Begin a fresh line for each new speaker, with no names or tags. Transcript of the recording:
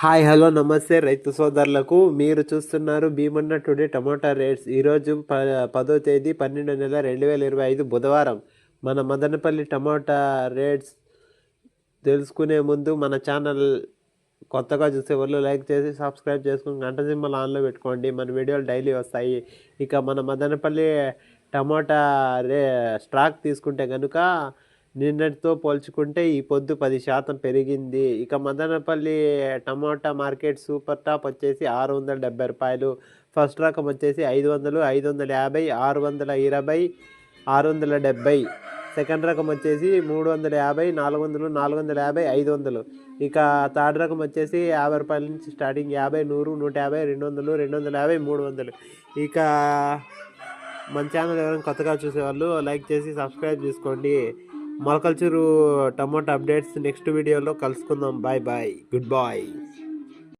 Hi hello నమస్తే రైతు సోదరులకు. మీరు చూస్తున్నారు భీమన్న టుడే టమాటా రేట్స్. ఈరోజు ప పదో తేదీ పన్నెండు నెల రెండు వేల ఇరవై ఐదు బుధవారం. మన మదనపల్లి టమాటా రేట్స్ తెలుసుకునే ముందు మన ఛానల్ కొత్తగా చూసే వాళ్ళు లైక్ చేసి సబ్స్క్రైబ్ చేసుకుని గంట సింబల్ ఆన్లో పెట్టుకోండి. మన వీడియోలు డైలీ వస్తాయి. ఇక మన మదనపల్లి టమాటా రే స్టాక్ తీసుకుంటే కనుక నిన్నటితో పోల్చుకుంటే ఈ పొద్దు పది శాతం పెరిగింది. ఇక Madanapalle tomato market super top వచ్చేసి ఆరు వందల డెబ్బై రూపాయలు. ఫస్ట్ రకం వచ్చేసి ఐదు వందలు ఐదు వందల యాభై ఆరు వందల ఇరవై ఆరు వందల డెబ్బై. సెకండ్ రకం వచ్చేసి మూడు వందల యాభై నాలుగు వందలు నాలుగు వందల యాభై ఐదు వందలు. ఇక థర్డ్ రకం వచ్చేసి యాభై రూపాయల నుంచి స్టార్టింగ్ యాభై నూరు నూట యాభై రెండు వందలు రెండు వందల యాభై మూడు వందలు. ఇక మన ఛానల్ ఎవరైనా కొత్తగా చూసేవాళ్ళు లైక్ చేసి సబ్స్క్రైబ్ చేసుకోండి. మొలకల్చూరు టమాటా అప్డేట్స్ నెక్స్ట్ వీడియోలో కలుసుకుందాం. Bye bye good bye